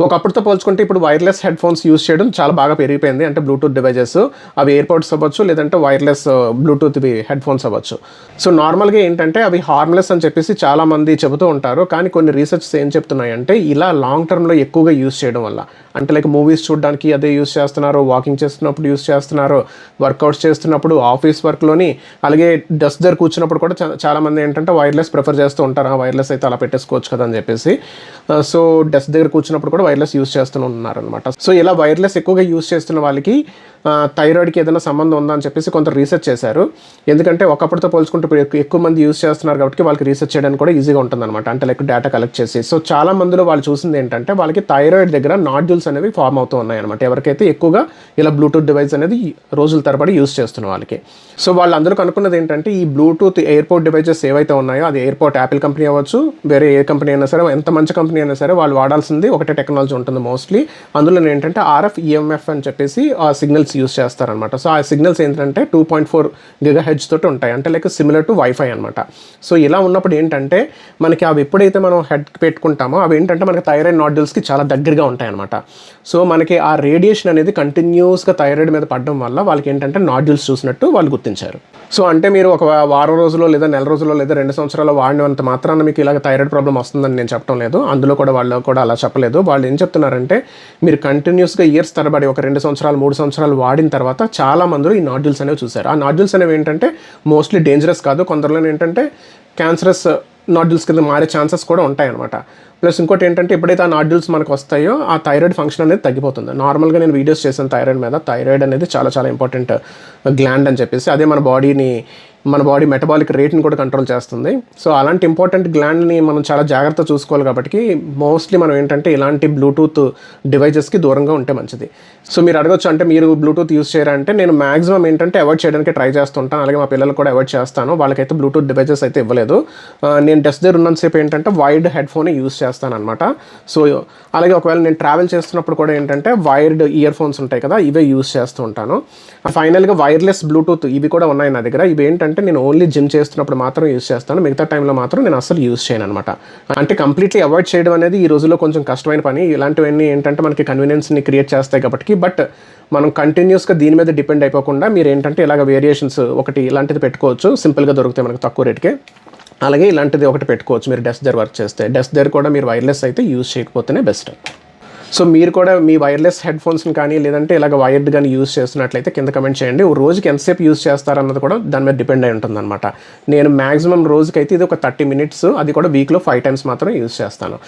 ఒకప్పుడుతో పోల్చుకుంటే ఇప్పుడు wireless head phones use చేయడం చాలా బాగా పెరిగిపోయింది. అంటే బ్లూటూత్ డివైజెస్ అవి ఎయిర్పోర్ట్స్ అవ్వచ్చు లేదంటే వైర్లెస్ బ్లూటూత్ హెడ్ ఫోన్స్ అవ్వచ్చు. సో నార్మల్గా ఏంటంటే అవి హార్మ్లెస్ అని చెప్పేసి చాలామంది చెబుతూ ఉంటారు. కానీ కొన్ని రీసెర్చ్స్ ఏం చెప్తున్నాయంటే ఇలా లాంగ్ టర్మ్లో ఎక్కువగా యూస్ చేయడం వల్ల. అంటే లైక్ మూవీస్ చూడడానికి అదే యూస్ చేస్తున్నారు వాకింగ్ చేస్తున్నప్పుడు యూస్ చేస్తున్నారు వర్కౌట్స్ చేస్తున్నప్పుడు ఆఫీస్ వర్క్లోని అలాగే డస్ట్ దగ్గర కూర్చున్నప్పుడు కూడా చా- చాలా ఏంటంటే వైర్లెస్ ప్రిఫర్ చేస్తూ ఉంటారు. ఆ వైర్లెస్ అయితే అలా పెట్టేసుకోవచ్చు కదా అని చెప్పేసి. Uh, సో డస్ట్ దగ్గర కూర్చున్నప్పుడు కూడా వైర్లెస్ యూస్ చేస్తూ ఉన్నారనమాట సో ఇలా వైర్లెస్ ఎక్కువగా యూస్ చేస్తున్న వాళ్ళకి థైరాయిడ్కి ఏదైనా సంబంధం ఉందా అని చెప్పేసి కొంత రీసెర్చ్ చేశారు. ఎందుకంటే ఒకప్పటితో పోల్చుకుంటే ఇప్పుడు ఎక్కువ- మంది యూస్ చేస్తున్నారు కాబట్టి వాళ్ళకి రీసెర్చ్ చేయడానికి కూడా ఈజీగా ఉంటుంది అనమాట అంటే లైక్ డేటా కలెక్ట్ చేసి. సో చాలా మందిలో వాళ్ళు చూసింది ఏంటంటే వాళ్ళకి థైరాయిడ్ దగ్గర నాడ్యూల్స్ అనేవి ఫామ్ అవుతూ ఉన్నాయన్నమాట. ఎవరికైతే ఎక్కువగా ఇలా బ్లూటూత్ డివైస్ అనేది రోజుల తరబడి యూస్ చేస్తున్న వాళ్ళకి. సో వాళ్ళు అందరూ కనుక్కున్నది ఏంటంటే ఈ బ్లూటూత్ ఎయిర్పోర్ట్ డివైజెస్ ఏవైతే ఉన్నాయో అది ఎయిర్పోర్ట్ యాపిల్ కంపెనీ అవ్వచ్చు వేరే ఏ కంపెనీ అయినా సరే ఎంత మంచి కంపెనీ అయినా సరే వాళ్ళు వాడాల్సింది ఒకటే టెక్నాలజీ టెక్నాలజీ ఉంటుంది మోస్ట్లీ. అందులో ఏంటంటే ఆర్ఎఫ్ ఈఎంఎఫ్ అని చెప్పేసి ఆ సిగ్నల్స్ యూస్ చేస్తారనమాట సో ఆ సిగ్నల్స్ ఏంటంటే two point four gigahertz తోటి ఉంటాయి. అంటే లైక్ సిమిలర్ టు వైఫై అనమాట సో ఇలా ఉన్నప్పుడు ఏంటంటే మనకి అవి ఎప్పుడైతే మనం హెడ్ పెట్టుకుంటామో అవి ఏంటంటే మనకి థైరాయిడ్ నాడ్యూల్స్కి చాలా దగ్గరగా ఉంటాయన్నమాట. సో మనకి ఆ రేడియేషన్ అనేది కంటిన్యూస్గా థైరాయిడ్ మీద పడడం వల్ల వాళ్ళకి ఏంటంటే నాడ్యూల్స్ చూసినట్టు వాళ్ళు గుర్తించారు. సో అంటే మీరు ఒక వారం రోజుల్లో లేదా నెల రోజుల్లో లేదా రెండు సంవత్సరాలు వాడినంత మాత్రాన మీకు ఇలాగ థైరాయిడ్ ప్రాబ్లం వస్తుందని నేను చెప్పడం లేదు. అందులో కూడా వాళ్ళు కూడా అలా చెప్పలేదు. వాళ్ళు ఏం చెప్తున్నారంటే మీరు కంటిన్యూస్గా ఇయర్స్ తరబడి ఒక రెండు సంవత్సరాలు మూడు సంవత్సరాలు వాడిన తర్వాత చాలా మందిలో ఈ నాడ్యూల్స్ అనేవి చూశారు. ఆ నాడ్యూల్స్ అనేవి ఏంటంటే మోస్ట్లీ డేంజరస్ కాదు. కొందరిలో ఏంటంటే క్యాన్సరస్ నాడ్యూల్స్ కింద మారే ఛాన్సెస్ కూడా ఉంటాయన్నమాట. ప్లస్ ఇంకోటి ఏంటంటే ఎప్పుడైతే ఆ నాడ్యూల్స్ మనకు వస్తాయో ఆ థైరాయిడ్ ఫంక్షన్ అనేది తగ్గిపోతుంది. నార్మల్గా నేను వీడియోస్ చేశాను థైరాయిడ్ మీద థైరాయిడ్ అనేది చాలా చాలా ఇంపార్టెంట్ గ్లాండ్ అని చెప్పేసి అదే మన బాడీని మన బాడీ మెటబాలిక్ రేట్ని కూడా కంట్రోల్ చేస్తుంది. సో అలాంటి ఇంపార్టెంట్ గ్లాండ్ని మనం చాలా జాగ్రత్త చూసుకోవాలి కాబట్టి మోస్ట్లీ మనం ఏంటంటే ఇలాంటి బ్లూటూత్ డివైజెస్కి దూరంగా ఉంటే మంచిది. సో మీరు అడగొచ్చు అంటే మీరు బ్లూటూత్ యూస్ చేయరా అంటే నేను మాక్సిమం ఏంటంటే అవాయిడ్ చేయడానికి ట్రై చేస్తుంటాను. అలాగే మా పిల్లలు కూడా అవాయిడ్ చేస్తాను. వాళ్ళకైతే బ్లూటూత్ డివైజెస్ అయితే ఇవ్వలేదు. నేను డెస్క్ దగ్గర ఉన్నంతసేపు ఏంటంటే వైర్డ్ హెడ్ ఫోన్ యూస్ చేస్తాను అనమాట సో అలాగే ఒకవేళ నేను ట్రావెల్ చేస్తున్నప్పుడు కూడా ఏంటంటే వైర్డ్ ఇయర్ ఫోన్స్ ఉంటాయి కదా ఇవే యూస్ చేస్తూ ఉంటాను. ఫైనల్గా వైర్లెస్ బ్లూటూత్ ఇవి కూడా ఉన్నాయి నా దగ్గర. ఇవి ఏంటంటే నేను ఓన్లీ జిమ్ చేస్తున్నప్పుడు మాత్రం యూస్ చేస్తాను. మిగతా టైంలో మాత్రం నేను అసలు యూస్ చేయను అనమాట అంటే కంప్లీట్లీ అవాయిడ్ చేయడం అనేది ఈ రోజుల్లో కొంచెం కష్టమైన పని. ఇలాంటివన్నీ ఏంటంటే మనకి కన్వీనియన్స్ని క్రియేట్ చేస్తాయి కాబట్టి బట్ మనం కంటిన్యూస్గా దీని మీద డిపెండ్ అయిపోకుండా మీరు ఏంటంటే ఇలాగ వేరియేషన్స్ ఒకటి ఇలాంటిది పెట్టుకోవచ్చు. సింపుల్గా దొరుకుతాయి మనకు తక్కువ రేట్కే అలాగే ఇలాంటిది ఒకటి పెట్టుకోవచ్చు మీరు డెస్క్ దగ్గర వర్క్ చేస్తే. డెస్క్ దగ్గర కూడా మీరు వైర్లెస్ అయితే యూజ్ చేయకపోతేనే బెస్ట్ సో మీరు కూడా మీ వైర్లెస్ హెడ్ ఫోన్స్ని కానీ లేదంటే ఇలాగ వైర్డ్ కానీ యూస్ చేస్తున్నట్లయితే కింద కమెంట్ చేయండి. ఓ రోజుకి ఎంతసేపు యూస్ చేస్తారన్నది కూడా దాని మీద డిపెండ్ అయి ఉంటుందన్నమాట. నేను మ్యాక్సిమం రోజుకైతే ఇది ఒక థర్టీ మినిట్స్ అది కూడా వీక్లో ఫైవ్ టైమ్స్ మాత్రం యూస్ చేస్తాను.